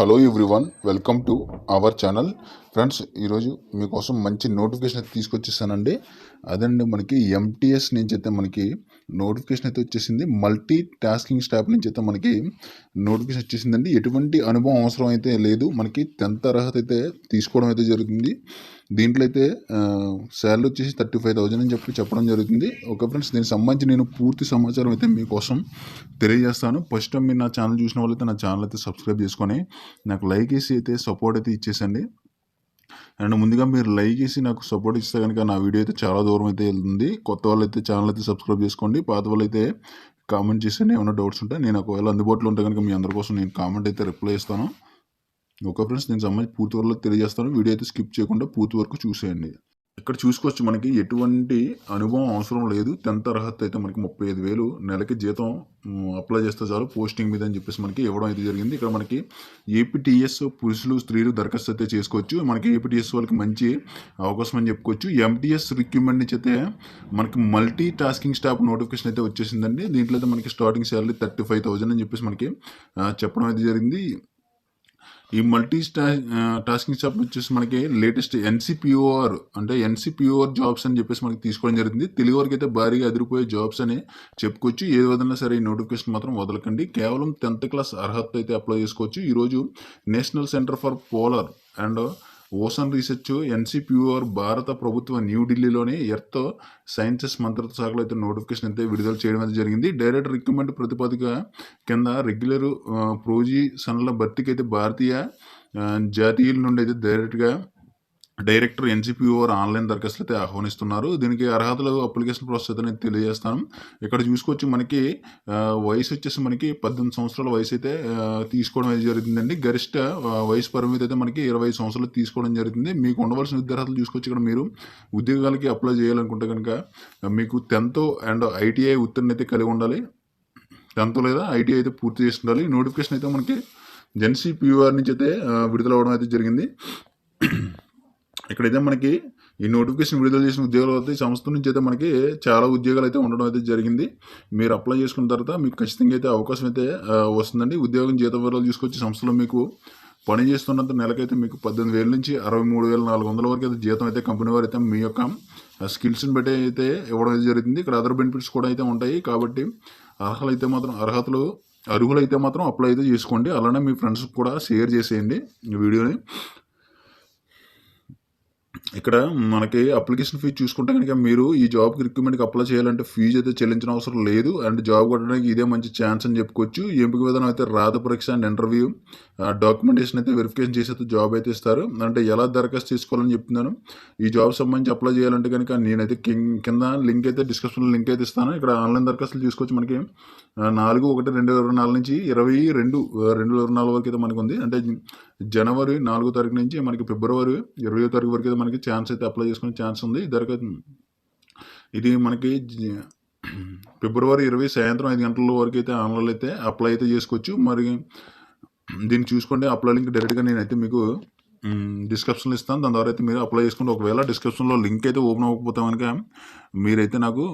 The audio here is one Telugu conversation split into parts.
Hello everyone welcome to our channel friends ఈరోజు మీకోసం మంచి నోటిఫికేషన్ తీసుకొచ్చేసానండి. అదండి మనకి ఎంటీఎస్ నుంచి అయితే మనకి నోటిఫికేషన్ అయితే వచ్చేసింది. మల్టీ టాస్కింగ్ స్టాఫ్ నుంచి అయితే మనకి నోటిఫికేషన్ వచ్చేసిందండి. ఎటువంటి అనుభవం అవసరం అయితే లేదు. మనకి టెన్త్ అర్హత అయితే తీసుకోవడం అయితే జరుగుతుంది. దీంట్లో అయితే శాలరీ వచ్చేసి థర్టీ ఫైవ్ థౌజండ్ అని చెప్పి చెప్పడం జరుగుతుంది. ఓకే ఫ్రెండ్స్ దీనికి సంబంధించి నేను పూర్తి సమాచారం అయితే మీకోసం తెలియజేస్తాను. ఫస్ట్ టైం మీరు నా ఛానల్ చూసిన వాళ్ళైతే నా ఛానల్ అయితే సబ్స్క్రైబ్ చేసుకొని నాకు లైక్ వేసి అయితే సపోర్ట్ అయితే ఇచ్చేసండి. అండ్ ముందుగా మీరు లైక్ చేసి నాకు సపోర్ట్ ఇస్తే కనుక నా వీడియో అయితే చాలా దూరం అయితే వెళ్తుంది. కొత్త వాళ్ళు అయితే ఛానల్ అయితే సబ్స్క్రైబ్ చేసుకోండి. పాత వాళ్ళు అయితే కామెంట్ చేస్తే ఏమైనా డౌట్స్ ఉంటే నేను ఒకవేళ అందుబాటులో ఉంటే కనుక మీ అందరి కోసం నేను కామెంట్ అయితే రిప్లై ఇస్తాను ఓకే ఫ్రెండ్స్ నేను సంబంధించి పూర్తి వరకు తెలియజేస్తాను. వీడియో అయితే స్కిప్ చేయకుండా పూర్తి వరకు చూసేయండి. ఇక్కడ చూసుకోవచ్చు మనకి ఎటువంటి అనుభవం అవసరం లేదు. టెన్త్ అర్హత అయితే మనకి ముప్పై ఐదు వేలు. నెలకి జీతం అప్లై చేస్తే చాలు. పోస్టింగ్ మీద అని చెప్పేసి మనకి ఇవ్వడం అయితే జరిగింది. ఇక్కడ మనకి ఏపీటీఎస్ పురుషులు స్త్రీలు దరఖాస్తు అయితే చేసుకోవచ్చు. మనకి ఏపీటీఎస్ వాళ్ళకి మంచి అవకాశం అని చెప్పుకోవచ్చు. ఎంటీఎస్ రిక్రూట్మెంట్ నుంచి అయితే మనకి మల్టీ టాస్కింగ్ స్టాఫ్ నోటిఫికేషన్ అయితే వచ్చేసిందండి. దీంట్లో అయితే మనకి starting salary thirty five thousand అని చెప్పేసి మనకి చెప్పడం అయితే జరిగింది. ఈ మల్టీ స్టా టాస్కింగ్ స్టాఫ్ వచ్చేసి మనకి లేటెస్ట్ ఎన్సిపిఓఆర్ అంటే ఎన్సిపిఓఆర్ జాబ్స్ అని చెప్పేసి మనకి తీసుకోవడం జరిగింది. తెలుగు వరకు అయితే భారీగా అదిరిపోయే జాబ్స్ అని చెప్పుకోవచ్చు. ఏ విధంగా సరే ఈ నోటిఫికేషన్ మాత్రం వదలకండి. కేవలం టెన్త్ క్లాస్ అర్హత అయితే అప్లై చేసుకోవచ్చు. ఈరోజు national centre for polar and ocean research NCPOR భారత ప్రభుత్వ న్యూఢిల్లీలోని ఎర్త్ సైన్సెస్ మంత్రిత్వ శాఖలో అయితే నోటిఫికేషన్ అయితే విడుదల చేయడం అయితే జరిగింది. డైరెక్ట్ రిక్రూట్మెంట్ ప్రతిపాదిక కింద రెగ్యులర్ ప్రొజిషన్ల భర్తీకి అయితే భారతీయ జాతీయుల నుండి అయితే డైరెక్ట్గా డైరెక్టర్ ఎన్సిపిఓఆర్ ఆన్లైన్ దరఖాస్తులు అయితే ఆహ్వానిస్తున్నారు. దీనికి అర్హతలు అప్లికేషన్ ప్రాసెస్ అయితే నేను తెలియజేస్తాను. ఇక్కడ చూసుకొచ్చి మనకి వయసు వచ్చేసి మనకి పద్దెనిమిది సంవత్సరాల వయసు అయితే తీసుకోవడం అయితే జరుగుతుందండి గరిష్ట వయసు పరిమితి అయితే మనకి ఇరవై సంవత్సరాలు తీసుకోవడం జరుగుతుంది మీకు ఉండవలసిన విద్యార్థులు చూసుకొచ్చి ఇక్కడ మీరు. ఉద్యోగాలకి అప్లై చేయాలనుకుంటే కనుక మీకు టెన్త్ అండ్ ఐటీఐ ఉత్తీర్ణ అయితే కలిగి ఉండాలి. టెన్త్ లేదా ఐటీఐ అయితే పూర్తి చేసి ఉండాలి. నోటిఫికేషన్ అయితే మనకి ఎన్సిపిఆర్ నుంచి అయితే విడుదల అవ్వడం అయితే జరిగింది. ఇక్కడైతే మనకి ఈ నోటిఫికేషన్ విడుదల చేసిన ఉద్యోగాలు అయితే ఈ సంస్థ నుంచి అయితే మనకి చాలా ఉద్యోగాలు అయితే ఉండడం అయితే జరిగింది. మీరు అప్లై చేసుకున్న తర్వాత మీకు ఖచ్చితంగా అయితే అవకాశం అయితే వస్తుందండి. ఉద్యోగం జీతం వివరాలు తీసుకొచ్చి సంస్థలో మీకు పని చేస్తున్నంత నెలకైతే మీకు పద్దెనిమిది వేల నుంచి అరవై మూడు వేల నాలుగు వందల వరకు అయితే జీతం అయితే కంపెనీ వారు అయితే మీ యొక్క స్కిల్స్ని బట్టి అయితే ఇవ్వడం అయితే జరుగుతుంది ఇక్కడ అదర్ బెనిఫిట్స్ కూడా అయితే ఉంటాయి. కాబట్టి అర్హతలు అయితే మాత్రం అర్హతలు అర్హులు అయితే మాత్రం అప్లై అయితే చేసుకోండి. అలానే మీ ఫ్రెండ్స్కి కూడా షేర్ చేసేయండి ఈ వీడియోని. ఇక్కడ మనకి అప్లికేషన్ ఫీజు చూసుకుంటే కనుక మీరు ఈ జాబ్కి రిక్రూట్మెంట్కి అప్లై చేయాలంటే ఫీజు అయితే చెల్లించిన అవసరం లేదు. అండ్ జాబ్ కొట్టడానికి ఇదే మంచి ఛాన్స్ అని చెప్పుకోవచ్చు. ఎంపిక విధానం అయితే రాత పరీక్ష అండ్ ఇంటర్వ్యూ డాక్యుమెంటేషన్ అయితే వెరిఫికేషన్ చేసి అయితే జాబ్ అయితే ఇస్తారు. అంటే ఎలా దరఖాస్తు తీసుకోవాలని చెప్తున్నాను. ఈ జాబ్ సంబంధించి అప్లై చేయాలంటే కనుక నేనైతే కిం- కింద లింక్ అయితే డిస్క్రిప్షన్లో లింక్ అయితే ఇస్తాను. ఇక్కడ ఆన్లైన్ దరఖాస్తులు చూసుకోవచ్చు మనకి నాలుగు ఒకటి రెండు ఇరవై నాలుగు నుంచి ఇరవై రెండు రెండు ఇరవై నాలుగు వరకు అయితే మనకు ఉంది అంటే జనవరి నాలుగో తారీఖు నుంచి మనకి ఫిబ్రవరి ఇరవై తారీఖు వరకు అయితే మనకి ఛాన్స్ అయితే అప్లై చేసుకునే ఛాన్స్ ఉంది. ఇద్దరికి ఇది మనకి ఫిబ్రవరి ఇరవై సాయంత్రం ఐదు గంటల వరకు అయితే ఆన్లైన్లో అయితే అప్లై అయితే చేసుకోవచ్చు. మరి దీన్ని చూసుకోండి. అప్లై లింక్ డైరెక్ట్గా నేనైతే మీకు డిస్క్రిప్షన్లో ఇస్తాను. దాని ద్వారా అయితే మీరు అప్లై చేసుకుంటే ఒకవేళ డిస్క్రిప్షన్లో లింక్ అయితే ఓపెన్ అవ్వకపోతే కనుక మీరైతే నాకు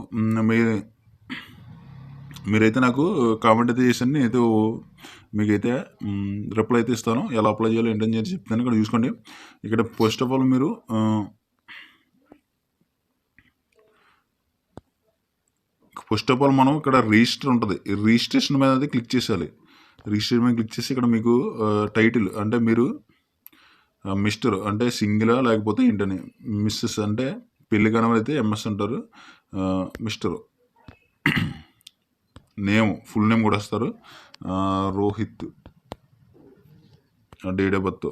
మీ మీరైతే నాకు కామెంట్ అయితే చేసండి. నేనైతే మీకైతే రిప్లై అయితే ఇస్తాను. ఎలా అప్లై చేయాలో ఏంటని చెప్పి చెప్తాను. ఇక్కడ చూసుకోండి. ఇక్కడ ఫస్ట్ ఆఫ్ ఆల్ మీరు ఫస్ట్ ఆఫ్ ఆల్ మనం ఇక్కడ రిజిస్టర్ ఉంటుంది. రిజిస్ట్రేషన్ మీద అయితే క్లిక్ చేసేయాలి. రిజిస్ట్రేషన్ మీద క్లిక్ చేసి ఇక్కడ మీకు టైటిల్ అంటే మీరు మిస్టర్ అంటే సింగిలా లేకపోతే ఏంటని మిస్సెస్ అంటే పెళ్ళి కనబడితే ఎంఎస్ అంటారు. Mister mister name full name కూడా వస్తారు Rohit date of birth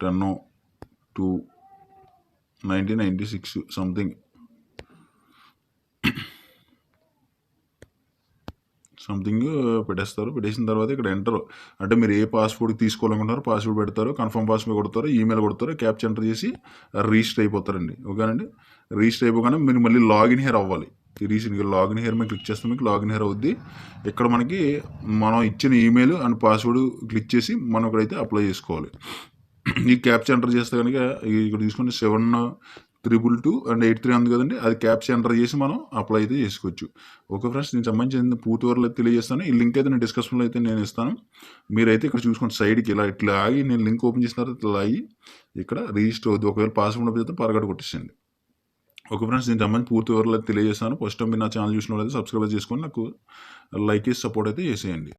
ten two nineteen ninety six something. Something uh, పెట్టేస్తారు. పెట్టేసిన తర్వాత ఇక్కడ ఎంటర్ అంటే మీరు ఏ పాస్వర్డ్ తీసుకోవాలనుకుంటారో పాస్వర్డ్ పెడతారు కన్ఫర్మ్ పాస్వర్డ్ కొడతారు ఈమెయిల్ కొడతారు క్యాప్చర్ ఎంటర్ చేసి రిజిస్టర్ అయిపోతారండి. ఓకేనండి రిజిస్టర్ అయిపోగానే మీరు మళ్ళీ లాగిన్ హెయిర్ అవ్వాలి. రీసెంట్గా లాగిన్ హెయిర్ మీద క్లిక్ చేస్తే మీకు లాగిన్ హెయిర్ అవుద్ది. ఇక్కడ మనకి మనం ఇచ్చిన ఈమెయిల్ అండ్ పాస్వర్డ్ క్లిక్ చేసి మనం ఇక్కడైతే అప్లై చేసుకోవాలి. ఈ క్యాప్చర్ ఎంటర్ చేస్తే కనుక ఇక్కడ తీసుకుంటే seven triple two and eight three ఉంది కదండి అది క్యాప్స్ ఎంటర్ చేసి మనం అప్లై అయితే చేసుకోవచ్చు. ఓకే ఫ్రెండ్స్ దీనికి సంబంధించిన పూర్తి వరకు తెలియజేస్తాను. ఈ లింక్ అయితే నేను డిస్క్రిప్షన్లో అయితే నేను ఇస్తాను. మీరైతే ఇక్కడ చూసుకోండి సైడ్కి ఇలా ఇట్లా ఆగి నేను లింక్ ఓపెన్ చేసిన తర్వాత ఇట్లా ఆగి ఇక్కడ రిజిస్టర్ అవుతుంది ఒకవేళ పాస్వర్డ్ అయితే పరగడ కొట్టేసింది ఓకే ఫ్రెండ్స్ దీనికి సంబంధించి పూర్తి వివరాలు తెలియజేస్తాను. ఫస్ట్ టైం మీరు నా ఛానల్ చూసిన వాళ్ళు అయితే సబ్స్క్రైబ్ చేసుకొని నాకు లైక్ చేసి సపోర్ట్ అయితే చేసేయండి.